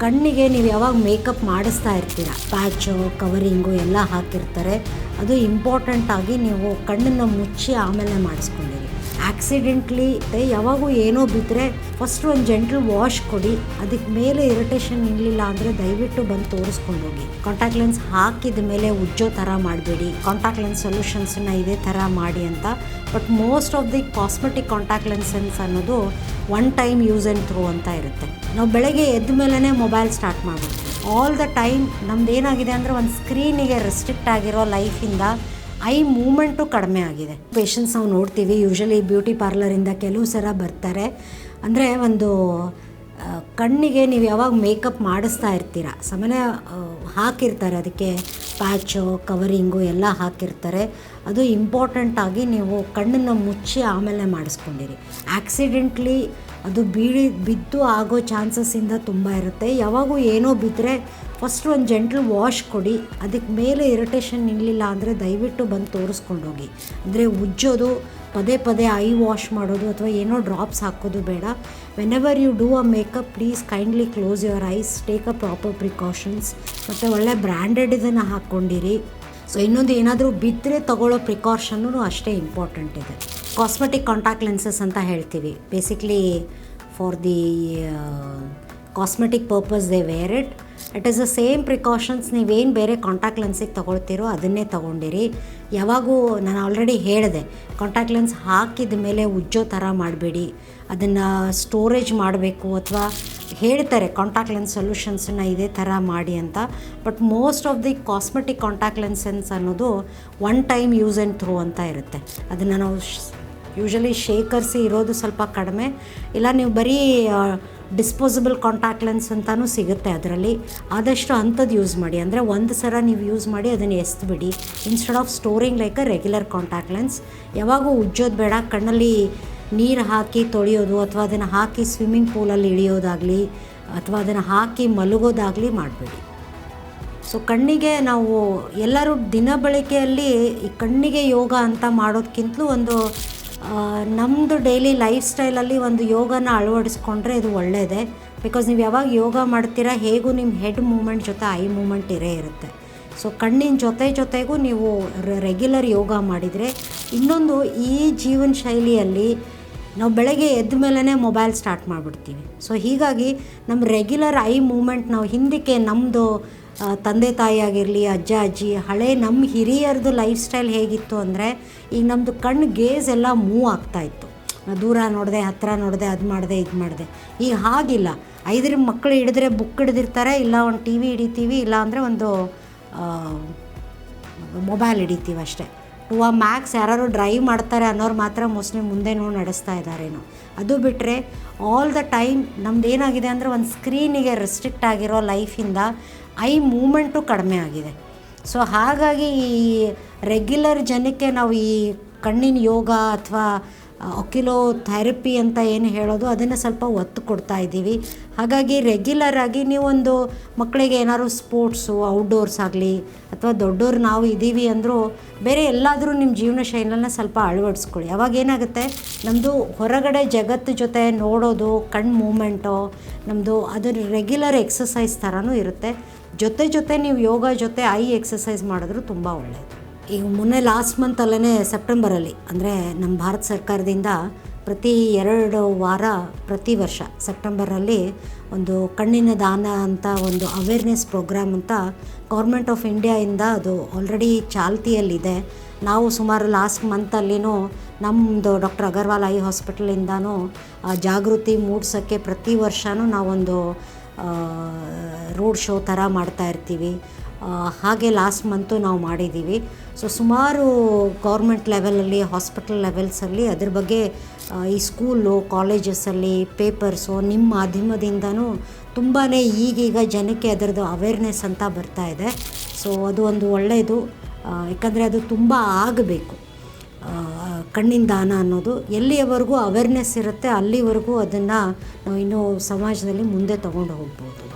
ಕಣ್ಣಿಗೆ ನೀವು ಯಾವಾಗ ಮೇಕಪ್ ಮಾಡಿಸ್ತಾ ಇರ್ತೀರ? ಪ್ಯಾಚು, ಕವರಿಂಗು ಎಲ್ಲ ಹಾಕಿರ್ತಾರೆ. ಅದು ಇಂಪಾರ್ಟೆಂಟ್ ಆಗಿ ನೀವು ಕಣ್ಣನ್ನು ಮುಚ್ಚಿ ಆಮೇಲೆ ಮಾಡಿಸ್ಕೊಂಡಿರಿ. ಆಕ್ಸಿಡೆಂಟ್ಲಿ ಯಾವಾಗೂ ಏನೋ ಬಿದ್ದರೆ ಫಸ್ಟ್ ಒಂದು ಜೆಂಟ್ಲ್ ವಾಶ್ ಕೊಡಿ. ಅದಕ್ಕೆ ಮೇಲೆ ಇರಿಟೇಷನ್ ಇರಲಿಲ್ಲ ಅಂದರೆ ದಯವಿಟ್ಟು ಬಂದು ತೋರಿಸ್ಕೊಂಡು ಹೋಗಿ. ಕಾಂಟ್ಯಾಕ್ಟ್ ಲೆನ್ಸ್ ಹಾಕಿದ ಮೇಲೆ ಉಜ್ಜೋ ಥರ ಮಾಡಬೇಡಿ. ಕಾಂಟ್ಯಾಕ್ಟ್ ಲೆನ್ಸ್ ಸೊಲ್ಯೂಷನ್ಸನ್ನ ಇದೇ ಥರ ಮಾಡಿ ಅಂತ. But most of the cosmetic contact lenses ಅನ್ನೋದು one time use and throw ಅಂತ ಇರುತ್ತೆ. ನಾವು ಬೆಳಗ್ಗೆ ಎದ್ದ ಮೇಲೇ ಮೊಬೈಲ್ ಸ್ಟಾರ್ಟ್ ಮಾಡ್ಬೋದು ಆಲ್ ದ ಟೈಮ್ ನಮ್ದು ಏನಾಗಿದೆ ಅಂದರೆ ಒಂದು ಸ್ಕ್ರೀನಿಗೆ ರೆಸ್ಟ್ರಿಕ್ಟ್ ಆಗಿರೋ ಲೈಫಿಂದ ಐ ಮೂಮೆಂಟು ಕಡಿಮೆ ಆಗಿದೆ. ಪೇಷಂಟ್ಸ್ ನಾವು ನೋಡ್ತೀವಿ. ಯೂಶಲಿ ಬ್ಯೂಟಿ ಪಾರ್ಲರಿಂದ ಕೆಲವು ಸಲ ಬರ್ತಾರೆ. ಅಂದರೆ ಒಂದು ಕಣ್ಣಿಗೆ ನೀವು ಯಾವಾಗ ಮೇಕಪ್ ಮಾಡಿಸ್ತಾ ಇರ್ತೀರ? ಸಾಮಾನ್ಯ ಹಾಕಿರ್ತಾರೆ. ಅದಕ್ಕೆ ಪ್ಯಾಚು ಕವರಿಂಗು ಎಲ್ಲ ಹಾಕಿರ್ತಾರೆ. ಅದು ಇಂಪಾರ್ಟೆಂಟ್ ಆಗಿ ನೀವು ಕಣ್ಣನ್ನು ಮುಚ್ಚಿ ಆಮೇಲೆ ಮಾಡಿಸ್ಕೊಂಡಿರಿ. ಆಕ್ಸಿಡೆಂಟ್ಲಿ ಅದು ಬೀಳಿ, ಬಿದ್ದು ಆಗೋ ಚಾನ್ಸಸ್ಸಿಂದ ತುಂಬ ಇರುತ್ತೆ. ಯಾವಾಗೂ ಏನೋ ಬಿದ್ದರೆ ಫಸ್ಟ್ ಒಂದು ಜೆಂಟ್ಲ್ ವಾಶ್ ಕೊಡಿ. ಅದಕ್ಕೆ ಮೇಲೆ ಇರಿಟೇಷನ್ ನಿಲ್ಲಿಲ್ಲ ಅಂದರೆ ದಯವಿಟ್ಟು ಬಂದು ತೋರಿಸ್ಕೊಂಡು ಹೋಗಿ. ಅಂದರೆ ಉಜ್ಜೋದು, ಪದೇ ಪದೇ ಐ ವಾಶ್ ಮಾಡೋದು ಅಥವಾ ಏನೋ ಡ್ರಾಪ್ಸ್ ಹಾಕೋದು ಬೇಡ. Whenever you do a makeup please kindly close your eyes take a proper precautions ಮತ್ತು ಒಳ್ಳೆ ಬ್ರ್ಯಾಂಡೆಡ್ ಇದನ್ನು ಹಾಕ್ಕೊಂಡಿರಿ ಸೊ ಇನ್ನೊಂದು ಏನಾದರೂ ಬಿದ್ದರೆ ತಗೊಳ್ಳೋ ಪ್ರಿಕಾಷನ್ನು ಅಷ್ಟೇ ಇಂಪಾರ್ಟೆಂಟ್ ಇದೆ. ಕಾಸ್ಮೆಟಿಕ್ ಕಾಂಟ್ಯಾಕ್ಟ್ ಲೆನ್ಸಸ್ ಅಂತ ಹೇಳ್ತೀವಿ. Basically for the cosmetic purpose they wear it it is the same precautions ನೀವೇನು ಬೇರೆ ಕಾಂಟ್ಯಾಕ್ಟ್ ಲೆನ್ಸಿಗೆ ತೊಗೊಳ್ತೀರೋ ಅದನ್ನೇ ತೊಗೊಂಡಿರಿ. ಯಾವಾಗೂ ನಾನು ಆಲ್ರೆಡಿ ಹೇಳಿದೆ ಕಾಂಟ್ಯಾಕ್ಟ್ ಲೆನ್ಸ್ ಹಾಕಿದ ಮೇಲೆ ಉಜ್ಜೋ ಥರ ಮಾಡಬೇಡಿ. ಅದನ್ನು ಸ್ಟೋರೇಜ್ ಮಾಡಬೇಕು ಅಥವಾ ಹೇಳ್ತಾರೆ ಕಾಂಟ್ಯಾಕ್ಟ್ ಲೆನ್ಸ್ ಸೊಲ್ಯೂಷನ್ಸನ್ನ ಇದೇ ಥರ ಮಾಡಿ ಅಂತ. But most of the cosmetic contact lenses ಅನ್ನೋದು one time use and throw ಅಂತ ಇರುತ್ತೆ. ಅದನ್ನು ನಾವು ಯೂಶಲಿ ಶೇಖರಿಸಿ ಇರೋದು ಸ್ವಲ್ಪ ಕಡಿಮೆ. ಇಲ್ಲ ನೀವು ಬರೀ ಡಿಸ್ಪೋಸಬಲ್ ಕಾಂಟ್ಯಾಕ್ಟ್ ಲೆನ್ಸ್ ಅಂತಲೂ ಸಿಗುತ್ತೆ ಅದರಲ್ಲಿ. ಆದಷ್ಟು ಅಂಥದ್ದು ಯೂಸ್ ಮಾಡಿ. ಅಂದರೆ ಒಂದು ಸಲ ನೀವು ಯೂಸ್ ಮಾಡಿ ಅದನ್ನು ಎಸ್ದುಬಿಡಿ instead of storing like a regular contact lens ಯಾವಾಗೂ ಉಜ್ಜೋದು ಬೇಡ. ಕಣ್ಣಲ್ಲಿ ನೀರು ಹಾಕಿ ತೊಳೆಯೋದು ಅಥವಾ ಅದನ್ನು ಹಾಕಿ ಸ್ವಿಮ್ಮಿಂಗ್ ಪೂಲಲ್ಲಿ ಇಳಿಯೋದಾಗಲಿ ಅಥವಾ ಅದನ್ನು ಹಾಕಿ ಮಲಗೋದಾಗಲಿ ಮಾಡಬೇಡಿ. ಸೊ ಕಣ್ಣಿಗೆ ನಾವು ಎಲ್ಲರೂ ದಿನ ಬಳಕೆಯಲ್ಲಿ ಈ ಕಣ್ಣಿಗೆ ಯೋಗ ಅಂತ ಮಾಡೋದಕ್ಕಿಂತಲೂ ಒಂದು ನಮ್ಮದು ಡೈಲಿ ಲೈಫ್ ಸ್ಟೈಲಲ್ಲಿ ಒಂದು ಯೋಗನ ಅಳವಡಿಸ್ಕೊಂಡ್ರೆ ಇದು ಒಳ್ಳೆಯದೇ ಬಿಕಾಸ್ ನೀವು ಯಾವಾಗ ಯೋಗ ಮಾಡ್ತೀರಾ, ಹೇಗೂ ನಿಮ್ಮ ಹೆಡ್ ಮೂಮೆಂಟ್ ಜೊತೆ ಐ ಮೂಮೆಂಟ್ ಇರೇ ಇರುತ್ತೆ. ಸೊ ಕಣ್ಣಿನ ಜೊತೆ ಜೊತೆಗೂ ನೀವು ರೆಗ್ಯುಲರ್ ಯೋಗ ಮಾಡಿದರೆ, ಇನ್ನೊಂದು ಈ ಜೀವನ ಶೈಲಿಯಲ್ಲಿ ನಾವು ಬೆಳಗ್ಗೆ ಎದ್ದ ಮೇಲೇ ಮೊಬೈಲ್ ಸ್ಟಾರ್ಟ್ ಮಾಡಿಬಿಡ್ತೀವಿ. ಸೊ ಹೀಗಾಗಿ ನಮ್ಮ ರೆಗ್ಯುಲರ್ ಐ ಮೂಮೆಂಟ್ ನಾವು ಹಿಂದಕ್ಕೆ ನಮ್ಮದು ತಂದೆ ತಾಯಿ ಆಗಿರಲಿ ಅಜ್ಜ, ಅಜ್ಜಿ, ಹಳೆ ನಮ್ಮ ಹಿರಿಯರದು ಲೈಫ್ ಸ್ಟೈಲ್ ಹೇಗಿತ್ತು ಅಂದರೆ, ಈಗ ನಮ್ಮದು ಕಣ್ಣು ಗೇಸ್ ಎಲ್ಲ ಮೂವ್ ಆಗ್ತಾಯಿತ್ತು ದೂರ ನೋಡಿದೆ ಹತ್ತಿರ ನೋಡಿದೆ, ಅದು ಮಾಡಿದೆ, ಇದು ಮಾಡಿದೆ. ಈಗ ಹಾಗಿಲ್ಲ. ಐದರ ಮಕ್ಕಳು ಹಿಡಿದ್ರೆ ಬುಕ್ ಹಿಡಿದಿರ್ತಾರೆ, ಇಲ್ಲ ಒಂದು ಟಿ ವಿ ಹಿಡಿತೀವಿ, ಇಲ್ಲ ಅಂದರೆ ಒಂದು ಮೊಬೈಲ್ ಹಿಡಿತೀವಿ ಅಷ್ಟೇ. ಟು ಆ ಮ್ಯಾಕ್ಸ್ ಯಾರು ಡ್ರೈವ್ ಮಾಡ್ತಾರೆ ಅನ್ನೋರು ಮಾತ್ರ ಮೋಸ್ಟ್ಲಿ ಮುಂದೆ ನೋಡಿ ನಡೆಸ್ತಾ ಇದ್ದಾರೇನೋ ಅದು ಬಿಟ್ಟರೆ ಆಲ್ ದ ಟೈಮ್ ನಮ್ದು ಏನಾಗಿದೆ ಅಂದರೆ ಒಂದು ಸ್ಕ್ರೀನಿಗೆ ರೆಸ್ಟ್ರಿಕ್ಟ್ ಆಗಿರೋ ಲೈಫಿಂದ ಐ ಮೂಮೆಂಟು ಕಡಿಮೆ ಆಗಿದೆ. ಸೊ ಹಾಗಾಗಿ ಈ ರೆಗ್ಯುಲರ್ ಜನಕ್ಕೆ ನಾವು ಈ ಕಣ್ಣಿನ ಯೋಗ ಅಥವಾ ಒಕಿಲೋ ಥೆರಪಿ ಅಂತ ಏನು ಹೇಳೋದು ಅದನ್ನು ಸ್ವಲ್ಪ ಒತ್ತು ಕೊಡ್ತಾ ಇದ್ದೀವಿ. ಹಾಗಾಗಿ ರೆಗ್ಯುಲರ್ ಆಗಿ ನೀವೊಂದು ಮಕ್ಕಳಿಗೆ ಏನಾದ್ರು ಸ್ಪೋರ್ಟ್ಸು, ಔಟ್ಡೋರ್ಸ್ ಆಗಲಿ ಅಥವಾ ದೊಡ್ಡೋರು ನಾವು ಇದ್ದೀವಿ ಅಂದರೂ ಬೇರೆ ಎಲ್ಲಾದರೂ ನಿಮ್ಮ ಜೀವನ ಶೈಲಿನ ಸ್ವಲ್ಪ ಅಳವಡಿಸ್ಕೊಳ್ಳಿ. ಅವಾಗ ಏನಾಗುತ್ತೆ ನಮ್ಮದು ಹೊರಗಡೆ ಜಗತ್ತು ಜೊತೆ ನೋಡೋದು ಕಣ್ಣು ಮೂಮೆಂಟು ನಮ್ಮದು ಅದರ ರೆಗ್ಯುಲರ್ ಎಕ್ಸಸೈಸ್ ಥರನೂ ಇರುತ್ತೆ. ಜೊತೆ ಜೊತೆ ನೀವು ಯೋಗ ಜೊತೆ ಐ ಎಕ್ಸಸೈಸ್ ಮಾಡಿದ್ರು ತುಂಬ ಒಳ್ಳೆಯದು ಈಗ ಮೊನ್ನೆ ಲಾಸ್ಟ್ ಮಂತಲ್ಲೇ ಸೆಪ್ಟೆಂಬರಲ್ಲಿ ಅಂದರೆ ನಮ್ಮ ಭಾರತ ಸರ್ಕಾರದಿಂದ ಪ್ರತಿ ಎರಡು ವಾರ ಪ್ರತಿ ವರ್ಷ ಸೆಪ್ಟೆಂಬರಲ್ಲಿ ಒಂದು ಕಣ್ಣಿನ ದಾನ ಅಂತ ಒಂದು ಅವೇರ್ನೆಸ್ ಪ್ರೋಗ್ರಾಮ್ ಅಂತ ಗೌರ್ಮೆಂಟ್ ಆಫ್ ಇಂಡಿಯಾಯಿಂದ ಅದು ಆಲ್ರೆಡಿ ಚಾಲ್ತಿಯಲ್ಲಿದೆ. ನಾವು ಸುಮಾರು ಲಾಸ್ಟ್ ಮಂತಲ್ಲಿನೂ ನಮ್ಮದು ಡಾಕ್ಟರ್ ಅಗರ್ವಾಲ್ ಐ ಹಾಸ್ಪಿಟಲಿಂದನೂ ಜಾಗೃತಿ ಮೂಡಿಸೋಕ್ಕೆ ಪ್ರತಿ ವರ್ಷವೂ ನಾವೊಂದು ರೋಡ್ ಶೋ ಥರ ಮಾಡ್ತಾ ಇರ್ತೀವಿ. ಹಾಗೆ ಲಾಸ್ಟ್ ಮಂತು ನಾವು ಮಾಡಿದ್ದೀವಿ ಸೊ ಸುಮಾರು ಗೌರ್ಮೆಂಟ್ ಲೆವೆಲಲ್ಲಿ ಹಾಸ್ಪಿಟಲ್ ಲೆವೆಲ್ಸಲ್ಲಿ ಅದ್ರ ಬಗ್ಗೆ ಈ ಸ್ಕೂಲು ಕಾಲೇಜಸಲ್ಲಿ ಪೇಪರ್ಸು ನಿಮ್ಮ ಮಾಧ್ಯಮದಿಂದನೂ ತುಂಬಾ ಈಗೀಗ ಜನಕ್ಕೆ ಅದರದ್ದು ಅವೇರ್ನೆಸ್ ಅಂತ ಬರ್ತಾ ಇದೆ. ಸೊ ಅದು ಒಂದು ಒಳ್ಳೆಯದು. ಯಾಕಂದರೆ ಅದು ತುಂಬ ಆಗಬೇಕು. ಕಣ್ಣಿನ ದಾನ ಅನ್ನೋದು ಎಲ್ಲಿಯವರೆಗೂ ಅವೇರ್ನೆಸ್ ಇರುತ್ತೆ ಅಲ್ಲಿವರೆಗೂ ಅದನ್ನು ನಾವು ಇನ್ನೂ ಸಮಾಜದಲ್ಲಿ ಮುಂದೆ ತಗೊಂಡು ಹೋಗ್ಬೋದು.